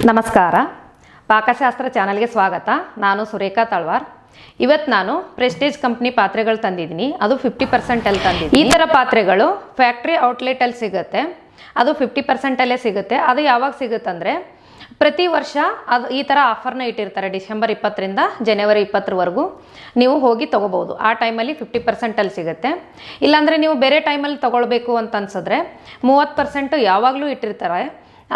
ನಮಸ್ಕಾರ. ಪಾಕಶಾಸ್ತ್ರ ಚಾನಲ್ಗೆ ಸ್ವಾಗತ. ನಾನು ಸುರೇಖಾ ತಳ್ವಾರ್. ಇವತ್ತು ನಾನು ಪ್ರೆಸ್ಟೇಜ್ ಕಂಪ್ನಿ ಪಾತ್ರೆಗಳು ತಂದಿದ್ದೀನಿ. ಅದು ಫಿಫ್ಟಿ ಪರ್ಸೆಂಟಲ್ಲಿ ತಂದಿದ್ದೀನಿ. ಈ ಥರ ಪಾತ್ರೆಗಳು ಫ್ಯಾಕ್ಟ್ರಿ ಔಟ್ಲೆಟಲ್ಲಿ ಸಿಗುತ್ತೆ. ಅದು ಫಿಫ್ಟಿ ಪರ್ಸೆಂಟಲ್ಲೇ ಸಿಗುತ್ತೆ. ಅದು ಯಾವಾಗ ಸಿಗುತ್ತಂದರೆ ಪ್ರತಿ ವರ್ಷ ಅದು ಈ ಥರ ಆಫರ್ನ ಇಟ್ಟಿರ್ತಾರೆ. ಡಿಸೆಂಬರ್ ಇಪ್ಪತ್ತರಿಂದ ಜನವರಿ ಇಪ್ಪತ್ತರವರೆಗೂ ನೀವು ಹೋಗಿ ತೊಗೋಬೋದು ಆ ಟೈಮಲ್ಲಿ ಫಿಫ್ಟಿ ಪರ್ಸೆಂಟಲ್ಲಿ ಸಿಗುತ್ತೆ. ಇಲ್ಲಾಂದರೆ ನೀವು ಬೇರೆ ಟೈಮಲ್ಲಿ ತೊಗೊಳ್ಬೇಕು ಅಂತ ಅನ್ಸಿದ್ರೆ ಮೂವತ್ತು ಪರ್ಸೆಂಟು ಯಾವಾಗಲೂ ಇಟ್ಟಿರ್ತಾರೆ.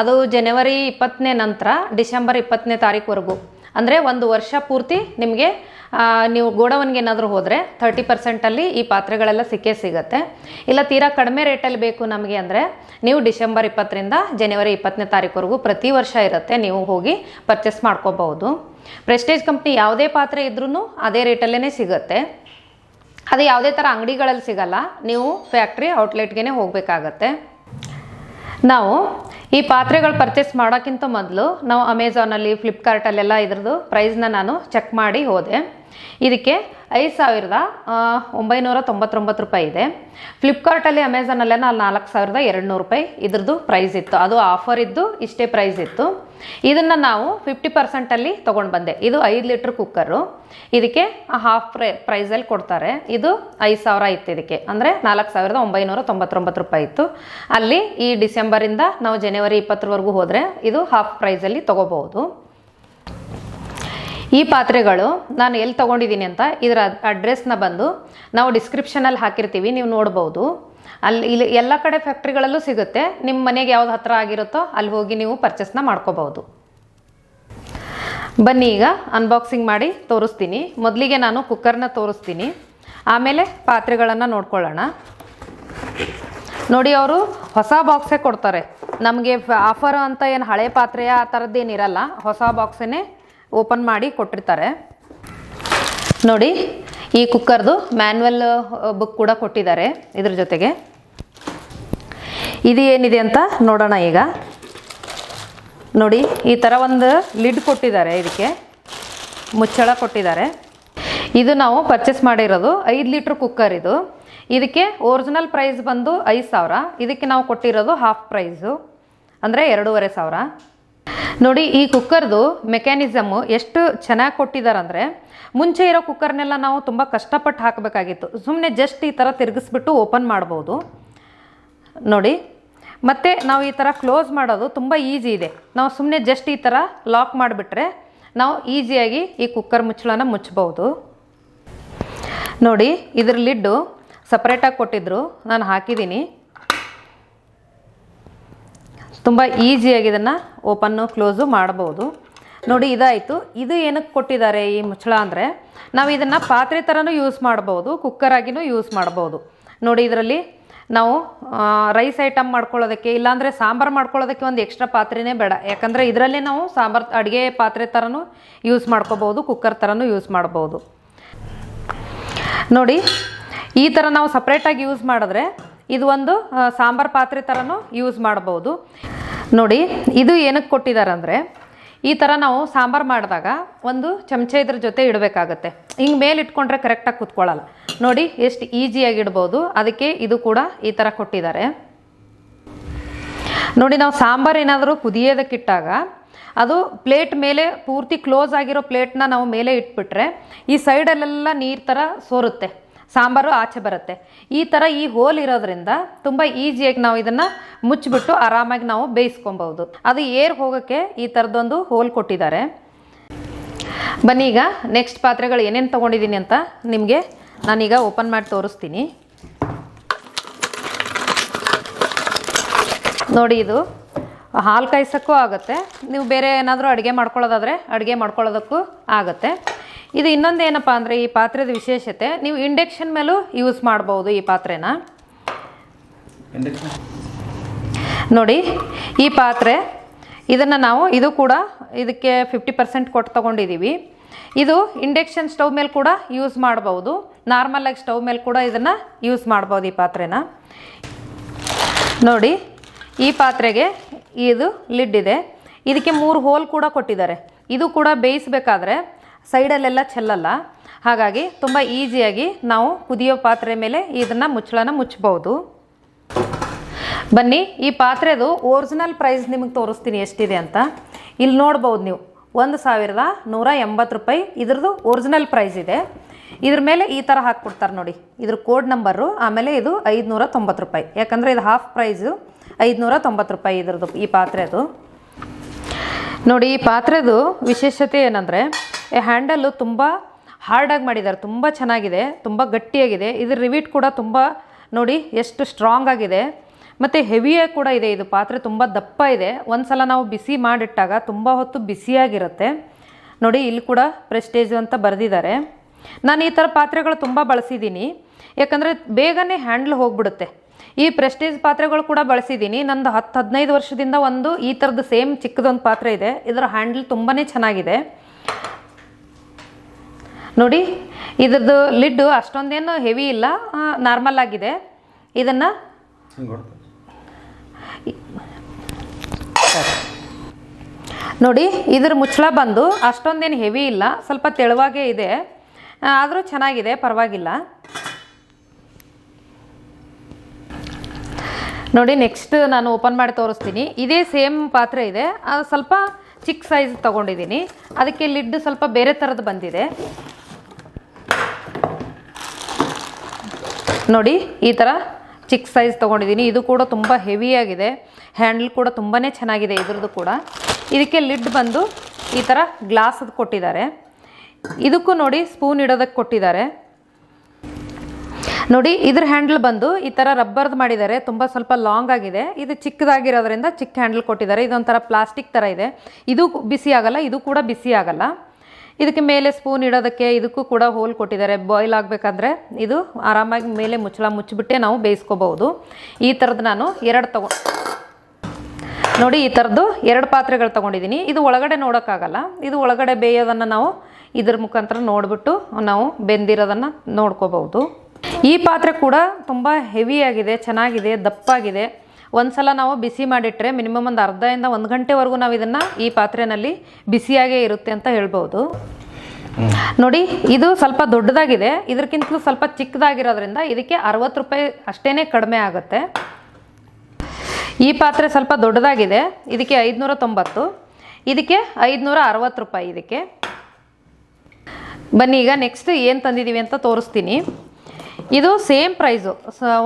ಅದು ಜನವರಿ ಇಪ್ಪತ್ತನೇ ನಂತರ ಡಿಸೆಂಬರ್ ಇಪ್ಪತ್ತನೇ ತಾರೀಕುವರೆಗೂ. ಅಂದರೆ ಒಂದು ವರ್ಷ ಪೂರ್ತಿ ನಿಮಗೆ ನೀವು ಗೋಡವನ್ಗೆ ಏನಾದರೂ ಹೋದರೆ ಥರ್ಟಿ ಪರ್ಸೆಂಟಲ್ಲಿ ಈ ಪಾತ್ರೆಗಳೆಲ್ಲ ಸಿಕ್ಕೇ ಸಿಗುತ್ತೆ. ಇಲ್ಲ ತೀರಾ ಕಡಿಮೆ ರೇಟಲ್ಲಿ ಬೇಕು ನಮಗೆ ಅಂದರೆ ನೀವು ಡಿಸೆಂಬರ್ ಇಪ್ಪತ್ತರಿಂದ ಜನವರಿ ಇಪ್ಪತ್ತನೇ ತಾರೀಕುವರೆಗೂ ಪ್ರತಿ ವರ್ಷ ಇರುತ್ತೆ, ನೀವು ಹೋಗಿ ಪರ್ಚೇಸ್ ಮಾಡ್ಕೋಬಹುದು. ಪ್ರೆಸ್ಟೇಜ್ ಕಂಪ್ನಿ ಯಾವುದೇ ಪಾತ್ರೆ ಇದ್ರೂ ಅದೇ ರೇಟಲ್ಲೇ ಸಿಗುತ್ತೆ. ಅದು ಯಾವುದೇ ಥರ ಅಂಗಡಿಗಳಲ್ಲಿ ಸಿಗಲ್ಲ, ನೀವು ಫ್ಯಾಕ್ಟ್ರಿ ಔಟ್ಲೆಟ್ಗೆ ಹೋಗಬೇಕಾಗತ್ತೆ. ನಾವು ಈ ಪಾತ್ರೆಗಳು ಪರ್ಚೇಸ್ ಮಾಡೋಕ್ಕಿಂತ ಮೊದಲು ನಾವು ಅಮೆಝಾನಲ್ಲಿ ಫ್ಲಿಪ್ಕಾರ್ಟಲ್ಲೆಲ್ಲ ಇದ್ರದ್ದು ಪ್ರೈಸ್ನ ನಾನು ಚೆಕ್ ಮಾಡಿ ಹೋದೆ. ಇದಕ್ಕೆ ಐದು ಸಾವಿರದ ಒಂಬೈನೂರ ತೊಂಬತ್ತೊಂಬತ್ತು ರೂಪಾಯಿ ಇದೆ. ಫ್ಲಿಪ್ಕಾರ್ಟಲ್ಲಿ ಅಮೆಝಾನಲ್ಲೇ ಅಲ್ಲಿ ನಾಲ್ಕು ಸಾವಿರದ ಎರಡು ನೂರು ರೂಪಾಯಿ. ಇದ್ರದ್ದು ಪ್ರೈಸ್ ಇತ್ತು. ಅದು ಆಫರ್ ಇದ್ದು, ಇಷ್ಟೇ ಪ್ರೈಸ್ ಇತ್ತು. ಇದನ್ನು ನಾವು ಫಿಫ್ಟಿ ಪರ್ಸೆಂಟಲ್ಲಿ ತೊಗೊಂಡು ಬಂದೆ. ಇದು ಐದು ಲೀಟ್ರ್ ಕುಕ್ಕರು ಇದಕ್ಕೆ ಹಾಫ್ ಪ್ರೈ ಪ್ರೈಸಲ್ಲಿ ಕೊಡ್ತಾರೆ. ಇದು ಐದು ಸಾವಿರ ಇತ್ತು ಇದಕ್ಕೆ. ಅಂದರೆ ನಾಲ್ಕು ಸಾವಿರದ ಒಂಬೈನೂರ ತೊಂಬತ್ತೊಂಬತ್ತು ರೂಪಾಯಿ ಇತ್ತು. ಅಲ್ಲಿ ಈ ಡಿಸೆಂಬರಿಂದ ನಾವು ಜನವರಿ ಇಪ್ಪತ್ತರವರೆಗೂ ಹೋದರೆ ಇದು ಹಾಫ್ ಪ್ರೈಸಲ್ಲಿ ತೊಗೋಬಹುದು. ಈ ಪಾತ್ರೆಗಳು ನಾನು ಎಲ್ಲಿ ತೊಗೊಂಡಿದ್ದೀನಿ ಅಂತ ಇದರ ಅಡ್ರೆಸ್ನ ಬಂದು ನಾವು ಡಿಸ್ಕ್ರಿಪ್ಷನಲ್ಲಿ ಹಾಕಿರ್ತೀವಿ, ನೀವು ನೋಡ್ಬೋದು. ಅಲ್ಲಿ ಇಲ್ಲಿ ಎಲ್ಲ ಕಡೆ ಫ್ಯಾಕ್ಟ್ರಿಗಳಲ್ಲೂ ಸಿಗುತ್ತೆ. ನಿಮ್ಮ ಮನೆಗೆ ಯಾವ್ದು ಹತ್ತಿರ ಆಗಿರುತ್ತೋ ಅಲ್ಲಿ ಹೋಗಿ ನೀವು ಪರ್ಚೇಸ್ನ ಮಾಡ್ಕೋಬಹುದು. ಬನ್ನಿ ಈಗ ಅನ್ಬಾಕ್ಸಿಂಗ್ ಮಾಡಿ ತೋರಿಸ್ತೀನಿ. ಮೊದಲಿಗೆ ನಾನು ಕುಕ್ಕರ್ನ ತೋರಿಸ್ತೀನಿ. ಆಮೇಲೆ ಪಾತ್ರೆಗಳನ್ನು ನೋಡ್ಕೊಳ್ಳೋಣ. ನೋಡಿ ಅವರು ಹೊಸ ಬಾಕ್ಸೇ ಕೊಡ್ತಾರೆ. ನಮಗೆ ಆಫರ್ ಅಂತ ಏನು ಹಳೆ ಪಾತ್ರೆಯ ಆ ಥರದ್ದೇನಿರಲ್ಲ. ಹೊಸ ಬಾಕ್ಸನ್ನೇ ಓಪನ್ ಮಾಡಿ ಕೊಟ್ಟಿರ್ತಾರೆ. ನೋಡಿ, ಈ ಕುಕ್ಕರ್ದು ಮ್ಯಾನ್ಯಲ್ ಬುಕ್ ಕೂಡ ಕೊಟ್ಟಿದ್ದಾರೆ ಇದ್ರ ಜೊತೆಗೆ. ಇದು ಏನಿದೆ ಅಂತ ನೋಡೋಣ ಈಗ. ನೋಡಿ, ಈ ಥರ ಒಂದು ಲಿಡ್ ಕೊಟ್ಟಿದ್ದಾರೆ ಇದಕ್ಕೆ. ಮುಚ್ಚಳ ಕೊಟ್ಟಿದ್ದಾರೆ. ಇದು ನಾವು ಪರ್ಚೇಸ್ ಮಾಡಿರೋದು ಐದು ಲೀಟ್ರ್ ಕುಕ್ಕರ್ ಇದು. ಇದಕ್ಕೆ ಒರಿಜಿನಲ್ ಪ್ರೈಸ್ ಬಂದು ಐದು ಸಾವಿರ. ಇದಕ್ಕೆ ನಾವು ಕೊಟ್ಟಿರೋದು ಹಾಫ್ ಪ್ರೈಸು ಅಂದರೆ ಎರಡೂವರೆ ಸಾವಿರ. ನೋಡಿ, ಈ ಕುಕ್ಕರ್ದು ಮೆಕ್ಯಾನಿಸಮು ಎಷ್ಟು ಚೆನ್ನಾಗಿ ಕೊಟ್ಟಿದ್ದಾರೆ ಅಂದರೆ ಮುಂಚೆ ಇರೋ ಕುಕ್ಕರ್ನೆಲ್ಲ ನಾವು ತುಂಬ ಕಷ್ಟಪಟ್ಟು ಹಾಕಬೇಕಾಗಿತ್ತು. ಸುಮ್ಮನೆ ಜಸ್ಟ್ ಈ ಥರ ತಿರುಗಿಸ್ಬಿಟ್ಟು ಓಪನ್ ಮಾಡ್ಬೋದು. ನೋಡಿ, ಮತ್ತು ನಾವು ಈ ಥರ ಕ್ಲೋಸ್ ಮಾಡೋದು ತುಂಬ ಈಸಿ ಇದೆ. ನಾವು ಸುಮ್ಮನೆ ಜಸ್ಟ್ ಈ ಥರ ಲಾಕ್ ಮಾಡಿಬಿಟ್ರೆ ನಾವು ಈಸಿಯಾಗಿ ಈ ಕುಕ್ಕರ್ ಮುಚ್ಚಳನ ಮುಚ್ಚಬಹುದು. ನೋಡಿ ಇದ್ರ ಲಿಡ್ಡು ಸಪ್ರೇಟಾಗಿ ಕೊಟ್ಟಿದ್ದರು ನಾನು ಹಾಕಿದ್ದೀನಿ ತುಂಬ ಈಸಿಯಾಗಿ ಇದನ್ನು ಓಪನ್ನು ಕ್ಲೋಸು ಮಾಡ್ಬೋದು ನೋಡಿ, ಇದಾಯಿತು. ಇದು ಏನಕ್ಕೆ ಕೊಟ್ಟಿದ್ದಾರೆ ಈ ಮುಚ್ಚಳ ಅಂದರೆ, ನಾವು ಇದನ್ನು ಪಾತ್ರೆ ಥರನೂ ಯೂಸ್ ಮಾಡ್ಬೋದು ಕುಕ್ಕರಾಗಿನೂ ಯೂಸ್ ಮಾಡ್ಬೋದು ನೋಡಿ, ಇದರಲ್ಲಿ ನಾವು ರೈಸ್ ಐಟಮ್ ಮಾಡ್ಕೊಳ್ಳೋದಕ್ಕೆ, ಇಲ್ಲಾಂದರೆ ಸಾಂಬಾರು ಮಾಡ್ಕೊಳ್ಳೋದಕ್ಕೆ ಒಂದು ಎಕ್ಸ್ಟ್ರಾ ಪಾತ್ರೆನೇ ಬೇಡ. ಯಾಕಂದರೆ ಇದರಲ್ಲೇ ನಾವು ಸಾಂಬಾರು, ಅಡುಗೆ ಪಾತ್ರೆ ಥರನೂ ಯೂಸ್ ಮಾಡ್ಕೋಬೋದು ಕುಕ್ಕರ್ ಥರನೂ ಯೂಸ್ ಮಾಡ್ಬೋದು ನೋಡಿ, ಈ ಥರ ನಾವು ಸಪ್ರೇಟಾಗಿ ಯೂಸ್ ಮಾಡಿದ್ರೆ, ಇದು ಒಂದು ಸಾಂಬಾರು ಪಾತ್ರೆ ಥರನೂ ಯೂಸ್ ಮಾಡ್ಬೋದು ನೋಡಿ, ಇದು ಏನಕ್ಕೆ ಕೊಟ್ಟಿದ್ದಾರೆ ಅಂದರೆ ಈ ಥರ ನಾವು ಸಾಂಬಾರು ಮಾಡಿದಾಗ ಒಂದು ಚಮಚ ಇದ್ರ ಜೊತೆ ಇಡಬೇಕಾಗತ್ತೆ. ಹಿಂಗೆ ಮೇಲೆ ಇಟ್ಕೊಂಡ್ರೆ ಕರೆಕ್ಟಾಗಿ ಕುತ್ಕೊಳ್ಳಲ್ಲ ನೋಡಿ, ಎಷ್ಟು ಈಸಿಯಾಗಿ ಇಡ್ಬೋದು ಅದಕ್ಕೆ ಇದು ಕೂಡ ಈ ಥರ ಕೊಟ್ಟಿದ್ದಾರೆ. ನೋಡಿ, ನಾವು ಸಾಂಬಾರು ಏನಾದರೂ ಕುದಿಯೋದಕ್ಕಿಟ್ಟಾಗ, ಅದು ಪ್ಲೇಟ್ ಮೇಲೆ ಪೂರ್ತಿ ಕ್ಲೋಸ್ ಆಗಿರೋ ಪ್ಲೇಟ್ನ ನಾವು ಮೇಲೆ ಇಟ್ಬಿಟ್ರೆ, ಈ ಸೈಡಲ್ಲೆಲ್ಲ ನೀರು ಥರ ಸೋರುತ್ತೆ. ಸಾಂಬಾರು ಆಚೆ ಬರುತ್ತೆ. ಈ ಥರ ಈ ಹೋಲ್ ಇರೋದ್ರಿಂದ ತುಂಬ ಈಸಿಯಾಗಿ ನಾವು ಇದನ್ನು ಮುಚ್ಚಿಬಿಟ್ಟು ಆರಾಮಾಗಿ ನಾವು ಬೇಯಿಸ್ಕೊಬೋದು ಅದು ಏರ್ ಹೋಗೋಕ್ಕೆ ಈ ಥರದೊಂದು ಹೋಲ್ ಕೊಟ್ಟಿದ್ದಾರೆ. ಬನ್ನಿ ಈಗ ನೆಕ್ಸ್ಟ್ ಪಾತ್ರೆಗಳು ಏನೇನು ತೊಗೊಂಡಿದ್ದೀನಿ ಅಂತ ನಿಮಗೆ ನಾನೀಗ ಓಪನ್ ಮಾಡಿ ತೋರಿಸ್ತೀನಿ. ನೋಡಿ ಇದು ಹಾಲು ಕಾಯಿಸೋಕ್ಕೂ ಆಗುತ್ತೆ. ನೀವು ಬೇರೆ ಏನಾದರೂ ಅಡುಗೆ ಮಾಡ್ಕೊಳ್ಳೋದಾದರೆ ಅಡುಗೆ ಮಾಡ್ಕೊಳ್ಳೋದಕ್ಕೂ ಆಗುತ್ತೆ. ಇದು ಇನ್ನೊಂದು ಏನಪ್ಪ ಅಂದರೆ ಈ ಪಾತ್ರೆದ ವಿಶೇಷತೆ, ನೀವು ಇಂಡಕ್ಷನ್ ಮೇಲೂ ಯೂಸ್ ಮಾಡ್ಬೋದು ಈ ಪಾತ್ರೆನ. ನೋಡಿ, ಈ ಪಾತ್ರೆ, ಇದನ್ನು ನಾವು, ಇದು ಕೂಡ ಇದಕ್ಕೆ ಫಿಫ್ಟಿ ಪರ್ಸೆಂಟ್ ಕೊಟ್ಟು ತೊಗೊಂಡಿದ್ದೀವಿ ಇದು ಇಂಡಕ್ಷನ್ ಸ್ಟವ್ ಮೇಲೆ ಕೂಡ ಯೂಸ್ ಮಾಡ್ಬೋದು. ನಾರ್ಮಲಾಗಿ ಸ್ಟವ್ ಮೇಲೆ ಕೂಡ ಇದನ್ನು ಯೂಸ್ ಮಾಡ್ಬೋದು ಈ ಪಾತ್ರೆನ. ನೋಡಿ, ಈ ಪಾತ್ರೆಗೆ ಇದು ಲಿಡ್ ಇದೆ. ಇದಕ್ಕೆ ಮೂರು ಹೋಲ್ ಕೂಡ ಕೊಟ್ಟಿದ್ದಾರೆ. ಇದು ಕೂಡ ಬೇಯಿಸಬೇಕಾದ್ರೆ ಸೈಡಲ್ಲೆಲ್ಲ ಚೆಲ್ಲಲ್ಲ. ಹಾಗಾಗಿ ತುಂಬ ಈಸಿಯಾಗಿ ನಾವು ಕುದಿಯೋ ಪಾತ್ರೆ ಮೇಲೆ ಇದನ್ನು ಮುಚ್ಚಳನ ಮುಚ್ಚಬಹುದು. ಬನ್ನಿ, ಈ ಪಾತ್ರೆದು ಒರಿಜಿನಲ್ ಪ್ರೈಸ್ ನಿಮಗೆ ತೋರಿಸ್ತೀನಿ ಎಷ್ಟಿದೆ ಅಂತ. ಇಲ್ಲಿ ನೋಡ್ಬೋದು ನೀವು, ಒಂದು ಸಾವಿರದ ನೂರ ಎಂಬತ್ತು ರೂಪಾಯಿ ಇದ್ರದ್ದು ಒರಿಜಿನಲ್ ಪ್ರೈಸ್ ಇದೆ. ಇದ್ರ ಮೇಲೆ ಈ ಥರ ಹಾಕ್ಕೊಡ್ತಾರೆ ನೋಡಿ, ಇದ್ರ ಕೋಡ್ ನಂಬರು ಆಮೇಲೆ ಇದು ಐದುನೂರ ತೊಂಬತ್ತು ರೂಪಾಯಿ. ಯಾಕಂದರೆ ಇದು ಹಾಫ್ ಪ್ರೈಸು ಐದುನೂರ ತೊಂಬತ್ತು ರೂಪಾಯಿ ಇದ್ರದ್ದು ಈ ಪಾತ್ರೆದು. ನೋಡಿ, ಈ ಪಾತ್ರೆದು ವಿಶೇಷತೆ ಏನಂದರೆ, ಈ ಹ್ಯಾಂಡಲ್ಲು ತುಂಬ ಹಾರ್ಡಾಗಿ ಮಾಡಿದ್ದಾರೆ ತುಂಬ ಚೆನ್ನಾಗಿದೆ, ತುಂಬ ಗಟ್ಟಿಯಾಗಿದೆ. ಇದ್ರ ರಿವೀಟ್ ಕೂಡ ತುಂಬ ನೋಡಿ, ಎಷ್ಟು ಸ್ಟ್ರಾಂಗ್ ಆಗಿದೆ. ಮತ್ತು ಹೆವಿಯಾಗಿ ಕೂಡ ಇದೆ ಇದು ಪಾತ್ರೆ, ತುಂಬ ದಪ್ಪ ಇದೆ. ಒಂದು ಸಲ ನಾವು ಬಿಸಿ ಮಾಡಿಟ್ಟಾಗ ತುಂಬ ಹೊತ್ತು ಬಿಸಿಯಾಗಿರುತ್ತೆ. ನೋಡಿ, ಇಲ್ಲಿ ಕೂಡ ಪ್ರೆಸ್ಟೇಜು ಅಂತ ಬರೆದಿದ್ದಾರೆ. ನಾನು ಈ ಥರ ಪಾತ್ರೆಗಳು ತುಂಬ ಬಳಸಿದ್ದೀನಿ ಯಾಕಂದರೆ ಬೇಗನೆ ಹ್ಯಾಂಡ್ಲ್ ಹೋಗ್ಬಿಡುತ್ತೆ. ಈ ಪ್ರೆಸ್ಟೀಜ್ ಪಾತ್ರೆಗಳು ಕೂಡ ಬಳಸಿದ್ದೀನಿ. ನಂದು ಹತ್ತು ಹದಿನೈದು ವರ್ಷದಿಂದ ಒಂದು ಈ ಥರದ್ದು ಸೇಮ್ ಚಿಕ್ಕದೊಂದು ಪಾತ್ರೆ ಇದೆ. ಇದರ ಹ್ಯಾಂಡಲ್ ತುಂಬಾ ಚೆನ್ನಾಗಿದೆ. ನೋಡಿ, ಇದ್ರದ್ದು ಲಿಡ್ಡು ಅಷ್ಟೊಂದೇನು ಹೆವಿ ಇಲ್ಲ. ನಾರ್ಮಲ್ ಆಗಿದೆ. ಇದನ್ನು ನೋಡಿ, ಇದ್ರ ಮುಚ್ಚಳ ಬಂದು ಅಷ್ಟೊಂದೇನು ಹೆವಿ ಇಲ್ಲ. ಸ್ವಲ್ಪ ತೆಳುವಾಗೇ ಇದೆ. ಆದರೂ ಚೆನ್ನಾಗಿದೆ, ಪರವಾಗಿಲ್ಲ. ನೋಡಿ ನೆಕ್ಸ್ಟ್ ನಾನು ಓಪನ್ ಮಾಡಿ ತೋರಿಸ್ತೀನಿ. ಇದೇ ಸೇಮ್ ಪಾತ್ರೆ ಇದೆ. ಅದು ಸ್ವಲ್ಪ ಚಿಕ್ಕ ಸೈಜ್ ತೊಗೊಂಡಿದ್ದೀನಿ. ಅದಕ್ಕೆ ಲಿಡ್ ಸ್ವಲ್ಪ ಬೇರೆ ಥರದ್ದು ಬಂದಿದೆ. ನೋಡಿ, ಈ ಥರ ಚಿಕ್ಕ ಸೈಜ್ ತೊಗೊಂಡಿದ್ದೀನಿ. ಇದು ಕೂಡ ತುಂಬ ಹೆವಿಯಾಗಿದೆ ಹ್ಯಾಂಡಲ್ ಕೂಡ ತುಂಬಾ ಚೆನ್ನಾಗಿದೆ ಇದ್ರದ್ದು ಕೂಡ. ಇದಕ್ಕೆ ಲಿಡ್ ಬಂದು ಈ ಥರ ಗ್ಲಾಸದ್ದು ಕೊಟ್ಟಿದ್ದಾರೆ. ಇದಕ್ಕೂ ನೋಡಿ ಸ್ಪೂನ್ ಇಡೋದಕ್ಕೆ ಕೊಟ್ಟಿದ್ದಾರೆ. ನೋಡಿ, ಇದ್ರ ಹ್ಯಾಂಡಲ್ ಬಂದು ಈ ಥರ ರಬ್ಬರ್ದು ಮಾಡಿದ್ದಾರೆ. ತುಂಬ ಸ್ವಲ್ಪ ಲಾಂಗ್ ಆಗಿದೆ. ಇದು ಚಿಕ್ಕದಾಗಿರೋದ್ರಿಂದ ಚಿಕ್ಕ ಹ್ಯಾಂಡಲ್ ಕೊಟ್ಟಿದ್ದಾರೆ. ಇದೊಂಥರ ಪ್ಲಾಸ್ಟಿಕ್ ಥರ ಇದೆ. ಇದು ಬಿಸಿ ಆಗಲ್ಲ, ಇದು ಕೂಡ ಬಿಸಿ ಆಗಲ್ಲ. ಇದಕ್ಕೆ ಮೇಲೆ ಸ್ಪೂನ್ ಇಡೋದಕ್ಕೆ ಇದಕ್ಕೂ ಕೂಡ ಹೋಲ್ ಕೊಟ್ಟಿದ್ದಾರೆ. ಬಾಯ್ಲ್ ಆಗಬೇಕಾದ್ರೆ ಇದು ಆರಾಮಾಗಿ ಮೇಲೆ ಮುಚ್ಚಳ ಮುಚ್ಚಿಬಿಟ್ಟೆ ನಾವು ಬೇಯಿಸ್ಕೋಬಹುದು. ಈ ಥರದ್ದು ನಾನು ಎರಡು ತಗೊ ನೋಡಿ, ಈ ಥರದ್ದು ಎರಡು ಪಾತ್ರೆಗಳು ತೊಗೊಂಡಿದ್ದೀನಿ. ಇದು ಒಳಗಡೆ ನೋಡೋಕ್ಕಾಗಲ್ಲ. ಇದು ಒಳಗಡೆ ಬೇಯೋದನ್ನು ನಾವು ಇದ್ರ ಮುಖಾಂತರ ನೋಡಿಬಿಟ್ಟು ನಾವು ಬೆಂದಿರೋದನ್ನು ನೋಡ್ಕೋಬಹುದು. ಈ ಪಾತ್ರೆ ಕೂಡ ತುಂಬ ಹೆವಿಯಾಗಿದೆ ಚೆನ್ನಾಗಿದೆ, ದಪ್ಪಾಗಿದೆ. ಒಂದು ಸಲ ನಾವು ಬಿಸಿ ಮಾಡಿಟ್ರೆ ಮಿನಿಮಮ್ ಒಂದು ಅರ್ಧದಿಂದ ಒಂದು ಗಂಟೆವರೆಗೂ ನಾವು ಇದನ್ನು ಈ ಪಾತ್ರೆಯಲ್ಲಿ ಬಿಸಿಯಾಗೇ ಇರುತ್ತೆ ಅಂತ ಹೇಳ್ಬೋದು. ನೋಡಿ, ಇದು ಸ್ವಲ್ಪ ದೊಡ್ಡದಾಗಿದೆ. ಇದಕ್ಕಿಂತಲೂ ಸ್ವಲ್ಪ ಚಿಕ್ಕದಾಗಿರೋದ್ರಿಂದ ಇದಕ್ಕೆ ಅರವತ್ತು ರೂಪಾಯಿ ಅಷ್ಟೇ ಕಡಿಮೆ ಆಗುತ್ತೆ. ಈ ಪಾತ್ರೆ ಸ್ವಲ್ಪ ದೊಡ್ಡದಾಗಿದೆ. ಇದಕ್ಕೆ ಐದುನೂರ ತೊಂಬತ್ತು. ಇದಕ್ಕೆ ಐದುನೂರ ಅರವತ್ತು ರೂಪಾಯಿ ಇದಕ್ಕೆ. ಬನ್ನಿ, ಈಗ ನೆಕ್ಸ್ಟ್ ಏನು ತಂದಿದ್ದೀವಿ ಅಂತ ತೋರಿಸ್ತೀನಿ. ಇದು ಸೇಮ್ ಪ್ರೈಸು.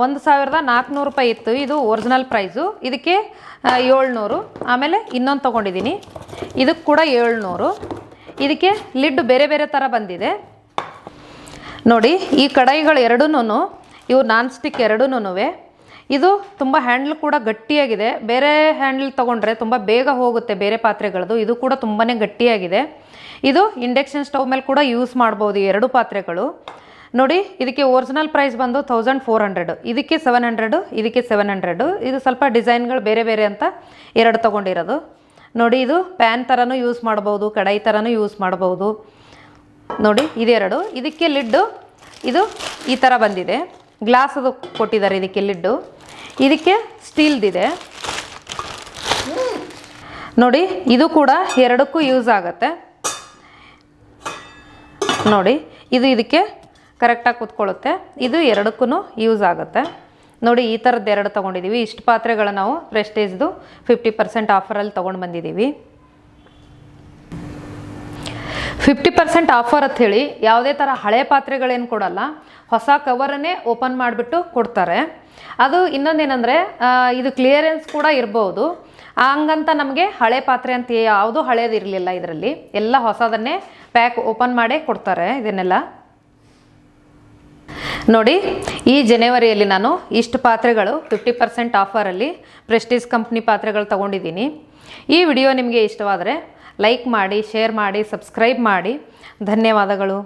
ಒಂದು ಸಾವಿರದ ನಾಲ್ಕುನೂರು ರೂಪಾಯಿ ಇತ್ತು. ಇದು ಒರಿಜಿನಲ್ ಪ್ರೈಸು. ಇದಕ್ಕೆ ಏಳ್ನೂರು. ಆಮೇಲೆ ಇನ್ನೊಂದು ತೊಗೊಂಡಿದ್ದೀನಿ ಇದಕ್ಕೆ ಕೂಡ ಏಳ್ನೂರು. ಇದಕ್ಕೆ ಲಿಡ್ ಬೇರೆ ಬೇರೆ ಥರ ಬಂದಿದೆ. ನೋಡಿ, ಈ ಕಡಾಯಿಗಳು ಎರಡೂ ಇವು ನಾನ್ ಸ್ಟಿಕ್ ಎರಡೂ ಇದು ತುಂಬ ಹ್ಯಾಂಡಲ್ ಕೂಡ ಗಟ್ಟಿಯಾಗಿದೆ. ಬೇರೆ ಹ್ಯಾಂಡಲ್ ತೊಗೊಂಡ್ರೆ ತುಂಬ ಬೇಗ ಹೋಗುತ್ತೆ ಬೇರೆ ಪಾತ್ರೆಗಳದ್ದು ಇದು ಕೂಡ ತುಂಬಾ ಗಟ್ಟಿಯಾಗಿದೆ. ಇದು ಇಂಡಕ್ಷನ್ ಸ್ಟವ್ ಮೇಲೆ ಕೂಡ ಯೂಸ್ ಮಾಡ್ಬೋದು ಎರಡು ಪಾತ್ರೆಗಳು. ನೋಡಿ, ಇದಕ್ಕೆ ಒರಿಜಿನಲ್ ಪ್ರೈಸ್ ಬಂದು ತೌಸಂಡ್ ಫೋರ್ ಹಂಡ್ರೆಡು ಇದಕ್ಕೆ ಸೆವೆನ್ ಹಂಡ್ರೆಡು ಇದಕ್ಕೆ ಸೆವೆನ್ ಹಂಡ್ರೆಡು ಇದು ಸ್ವಲ್ಪ ಡಿಸೈನ್ಗಳು ಬೇರೆ ಬೇರೆ ಅಂತ ಎರಡು ತೊಗೊಂಡಿರೋದು. ನೋಡಿ, ಇದು ಪ್ಯಾನ್ ಥರನೂ ಯೂಸ್ ಮಾಡ್ಬೋದು, ಕಡಾಯಿ ಥರನೂ ಯೂಸ್ ಮಾಡ್ಬೋದು. ನೋಡಿ, ಇದೆರಡು. ಇದಕ್ಕೆ ಲಿಡ್ಡು, ಇದು ಈ ಥರ ಬಂದಿದೆ. ಗ್ಲಾಸದು ಕೊಟ್ಟಿದ್ದಾರೆ ಇದಕ್ಕೆ ಲಿಡ್ಡು. ಇದಕ್ಕೆ ಸ್ಟೀಲ್ದಿದೆ. ನೋಡಿ, ಇದು ಕೂಡ ಎರಡಕ್ಕೂ ಯೂಸ್ ಆಗುತ್ತೆ. ನೋಡಿ, ಇದು ಇದಕ್ಕೆ ಕರೆಕ್ಟಾಗಿ ಕೂತ್ಕೊಳ್ಳುತ್ತೆ. ಇದು ಎರಡಕ್ಕೂ ಯೂಸ್ ಆಗುತ್ತೆ. ನೋಡಿ, ಈ ಥರದ್ದು ಎರಡು ತೊಗೊಂಡಿದ್ದೀವಿ. ಇಷ್ಟು ಪಾತ್ರೆಗಳು ನಾವು ಪ್ರೆಸ್ಟೇಜ್ದು ಫಿಫ್ಟಿ ಪರ್ಸೆಂಟ್ ಆಫರಲ್ಲಿ ತೊಗೊಂಡು ಬಂದಿದ್ದೀವಿ. ಫಿಫ್ಟಿ ಪರ್ಸೆಂಟ್ ಆಫರ್ ಅಂತ ಹೇಳಿ ಯಾವುದೇ ಥರ ಹಳೆ ಪಾತ್ರೆಗಳೇನು ಕೊಡಲ್ಲ. ಹೊಸ ಕವರನ್ನೇ ಓಪನ್ ಮಾಡಿಬಿಟ್ಟು ಕೊಡ್ತಾರೆ. ಅದು ಇನ್ನೊಂದೇನೆಂದರೆ ಇದು ಕ್ಲಿಯರೆನ್ಸ್ ಕೂಡ ಇರ್ಬೋದು. ಹಂಗಂತ ನಮಗೆ ಹಳೆ ಪಾತ್ರೆ ಅಂತ ಯಾವುದೂ ಹಳೇದು ಇರಲಿಲ್ಲ ಇದರಲ್ಲಿ. ಎಲ್ಲ ಹೊಸದನ್ನೇ ಪ್ಯಾಕ್ ಓಪನ್ ಮಾಡೇ ಕೊಡ್ತಾರೆ ಇದನ್ನೆಲ್ಲ. ನೋಡಿ, ಈ ಜನವರಿಯಲ್ಲಿ ನಾನು ಇಷ್ಟು ಪಾತ್ರೆಗಳು ಫಿಫ್ಟಿ ಪರ್ಸೆಂಟ್ ಆಫರಲ್ಲಿ ಪ್ರೆಸ್ಟೀಜ್ ಕಂಪ್ನಿ ಪಾತ್ರೆಗಳು ತೊಗೊಂಡಿದ್ದೀನಿ. ಈ ವಿಡಿಯೋ ನಿಮಗೆ ಇಷ್ಟವಾದರೆ ಲೈಕ್ ಮಾಡಿ ಶೇರ್ ಮಾಡಿ ಸಬ್ಸ್ಕ್ರೈಬ್ ಮಾಡಿ. ಧನ್ಯವಾದಗಳು.